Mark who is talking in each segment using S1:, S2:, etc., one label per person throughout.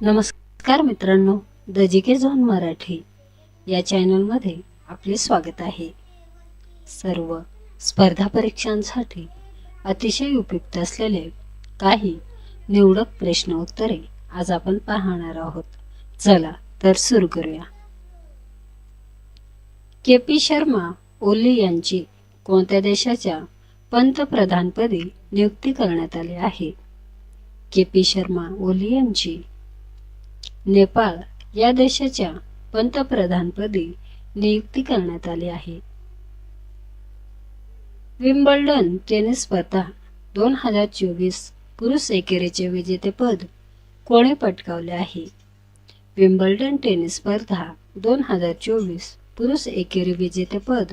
S1: नमस्कार मित्रांनो the G K zone Marathi या चॅनलमध्ये आपले स्वागत आहे. सर्व स्पर्धा परीक्षांसाठी अतिशय उपयुक्त असलेले काही निवडक प्रश्न उत्तरे आज आपण पाहणार आहोत. चला तर सुरू करूया. के पी शर्मा ओली यांची कोणत्या देशाच्या पंतप्रधानपदी नियुक्ती करण्यात आली आहे? के पी शर्मा ओली यांची नेपाळ या देशाच्या पंतप्रधानपदी नियुक्ती करण्यात आली आहे. विम्बल्डन टेनिस स्पर्धा दोन हजार चोवीस पुरुष एकेरीचे विजेतेपद कोणी पटकावले आहे? विम्बल्डन टेनिस स्पर्धा दोन हजार चोवीस पुरुष एकेरी विजेतेपद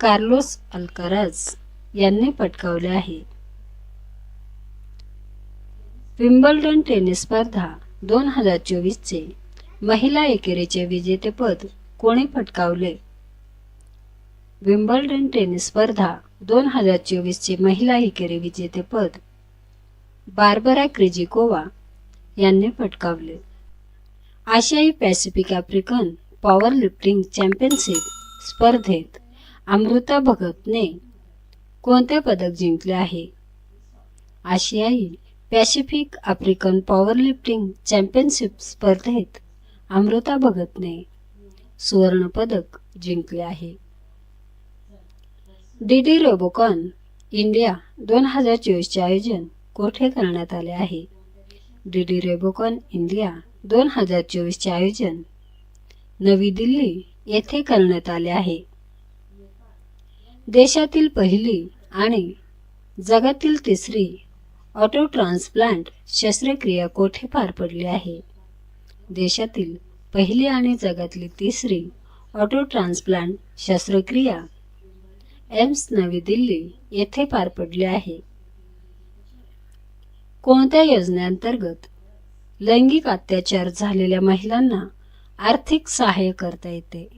S1: कार्लोस अल्काराज यांनी पटकावले आहे. विम्बल्डन टेनिस स्पर्धा दोन हजार चोवीसचे महिला एकेरीचे विजेतेपद कोणी पटकावले? विम्बल्डन टेनिस स्पर्धा दोन हजार चोवीसचे महिला एकेरी विजेतेपद बार्बरा क्रिजिकोवा यांनी पटकावले. आशियाई Pacific African power lifting championship स्पर्धेत अमृता भगतने कोणते पदक जिंकले आहे? आशियाई पॅसिफिक आफ्रिकन पॉवरलिफ्टिंग चॅम्पियनशिप स्पर्धेत अमृता भगतने सुवर्णपदक जिंकले आहे. डी डी रोबोकॉन इंडिया दोन हजार चोवीसचे आयोजन कोठे करण्यात आले आहे? डी डी रेबोकॉन इंडिया दोन हजार चोवीसचे आयोजन नवी दिल्ली येथे करण्यात आले आहे. देशातील पहिली आणि जगातील तिसरी ऑटो ट्रान्सप्लांट शस्त्रक्रिया कोठे पार पडली आहे? देशातील पहिली आणि जगातली तिसरी ऑटो ट्रान्सप्लांट शस्त्रक्रिया. एम्स नवी दिल्ली येथे पार पडली आहे. कोणत्या योजनेअंतर्गत लैंगिक अत्याचार झालेल्या महिलांना आर्थिक सहाय्य करता येते?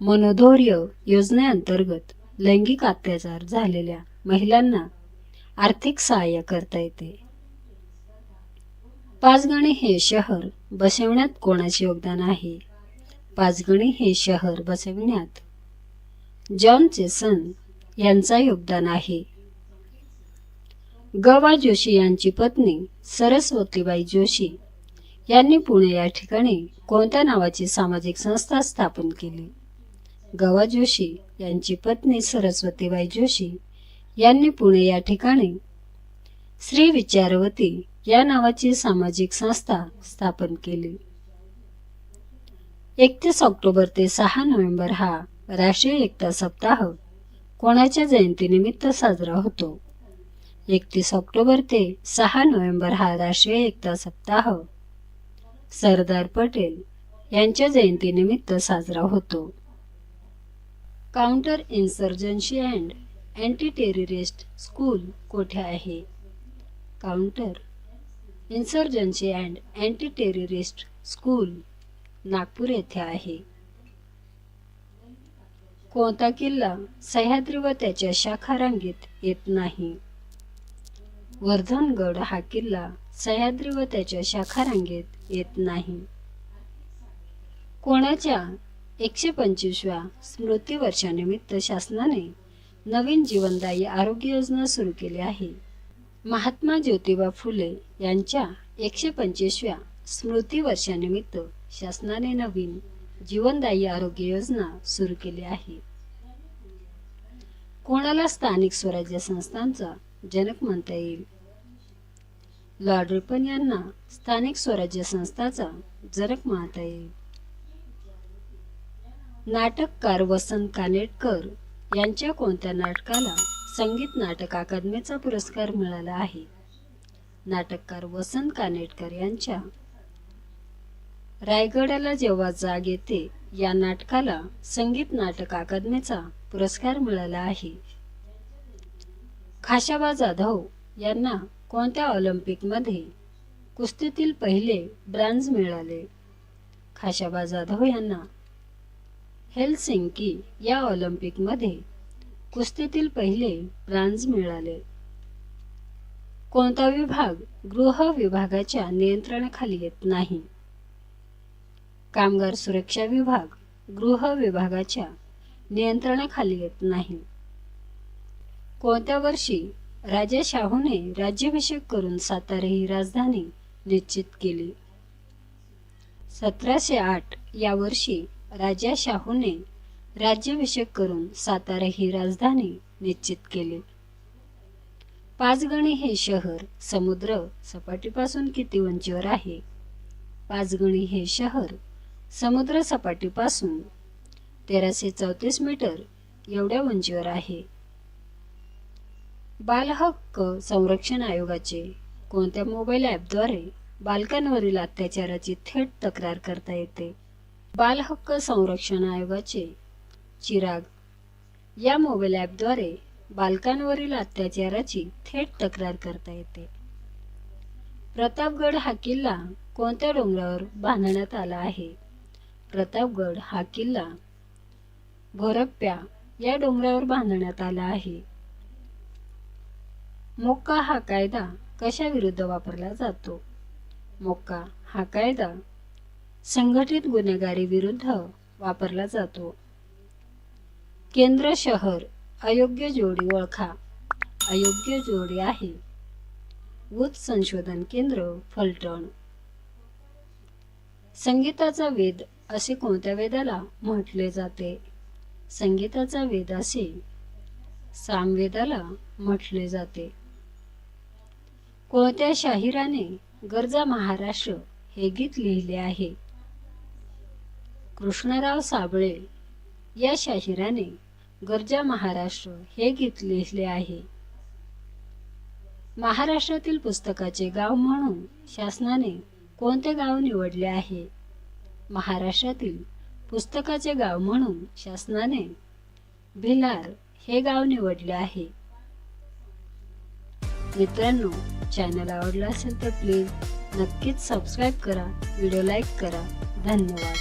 S1: मनोधैर्य योजनेअंतर्गत लैंगिक अत्याचार झालेल्या महिलांना आर्थिक सहाय्य करता येते. पाचगणी हे शहर बसवण्यात कोणाचे योगदान आहे? पाचगणी हे शहर बसविण्यात जॉन चेसन यांचा योगदान आहे. गवा जोशी यांची पत्नी सरस्वतीबाई जोशी यांनी पुणे या ठिकाणी कोणत्या नावाची सामाजिक संस्था स्थापन केली? गवा जोशी यांची पत्नी सरस्वतीबाई जोशी यांनी पुणे या ठिकाणी श्री विचारवती या नावाची सामाजिक संस्था स्थापन केली. एकतीस ऑक्टोबर ते सहा नोव्हेंबर हा राष्ट्रीय एकता सप्ताह कोणाच्या जयंतीनिमित्त साजरा होतो? एकतीस ऑक्टोबर ते सहा नोव्हेंबर हा राष्ट्रीय एकता सप्ताह सरदार पटेल यांच्या जयंतीनिमित्त साजरा होतो. Counter insurgency and anti terrorist school कोठे आहे? Counter insurgency and anti terrorist school Nagpur येथे आहे. कोणता किल्ला सह्याद्री व त्याच्या शाखारांगीत येत नाही? वर्धनगड हा किल्ला सह्याद्री व त्याच्या शाखारांगेत येत नाही. कोणाच्या एकशे पंचवीसव्या स्मृती वर्षानिमित्त शासनाने नवीन जीवनदायी आरोग्य योजना सुरू केली आहे. महात्मा ज्योतिबा फुले यांच्या एकशे पंचवीसव्या स्मृती वर्षानिमित्त शासनाने नवीन जीवनदायी आरोग्य योजना सुरू केली आहे. कोणाला स्थानिक स्वराज्य संस्थांचा जनक म्हणता येईल? लॉर्ड रिपन यांना स्थानिक स्वराज्य संस्थाचा जनक म्हणता येईल. नाटककार वसंत कानेटकर यांच्या कोणत्या नाटकाला संगीत नाटक अकादमीचा पुरस्कार मिळाला आहे? नाटककार वसंत कानेटकर यांच्या रायगडाला जेव्हा जाग येते या नाटकाला संगीत नाटक अकादमीचा पुरस्कार मिळाला आहे. खाशाबा जाधव यांना कोणत्या ऑलिम्पिकमध्ये कुस्तीतील पहिले ब्रॉन्झ मिळाले? खाशाबा जाधव यांना हेलसिंकी या ऑलिम्पिकमध्ये कुस्तीतील पहिले ब्रॉन्झ मिळाले. कोणता विभाग गृह विभागाच्या नियंत्रणाखाली येत नाही? कामगार सुरक्षा विभाग गृह विभागाच्या नियंत्रणाखाली येत नाही. कोणत्या वर्षी राजा शाहूने राज्याभिषेक करून सातारा ही राजधानी निश्चित केली? सतराशे आठ या वर्षी राजा शाहूने राज्याभिषेक करून सातारा ही राजधानी निश्चित केली. पाचगणी हे शहर समुद्र सपाटीपासून किती उंचीवर आहे? पाचगणी हे शहर समुद्र सपाटीपासून तेराशे चौतीस मीटर एवढ्या उंचीवर आहे. बालहक्क संरक्षण आयोगाचे कोणत्या मोबाईल ॲपद्वारे बालकांवरील अत्याचाराची थेट तक्रार करता येते? बालहक्क संरक्षण आयोगाचे चिराग. या मोबाईल ॲपद्वारे बालकांवरील अत्याचाराची थेट तक्रार करता येते. प्रतापगड हा किल्ला कोणत्या डोंगरावर बांधण्यात आला आहे? प्रतापगड हा किल्ला भोरप्प्या या डोंगरावर बांधण्यात आला आहे. मोक्का हा कायदा कशा विरुद्ध वापरला जातो? मोक्का हा कायदा संघटित गुन्हेगारी विरुद्ध वापरला जातो. केंद्र शहर अयोग्य जोडी ओळखा. अयोग्य जोडी आहे. ऊत संशोधन केंद्र फलटण. संगीताचा वेद असे कोणत्या वेदाला म्हटले जाते? संगीताचा वेद असे सामवेदाला म्हटले जाते. कोणत्या शाहिराने गरजा महाराष्ट्र हे गीत लिहिले आहे? कृष्णराव साबळे या शाहिराने गरजा महाराष्ट्र हे गीत लिहिले आहे. महाराष्ट्रातील पुस्तकाचे गाव म्हणून शासनाने कोणते गाव निवडले आहे? महाराष्ट्रातील पुस्तकाचे गाव म्हणून शासनाने भिलार हे गाव निवडले आहे. मित्रांनो चॅनल आवडला असेल तर प्लीज नक्कीच सबस्क्राईब करा व्हिडिओ लाईक करा. धन्यवाद.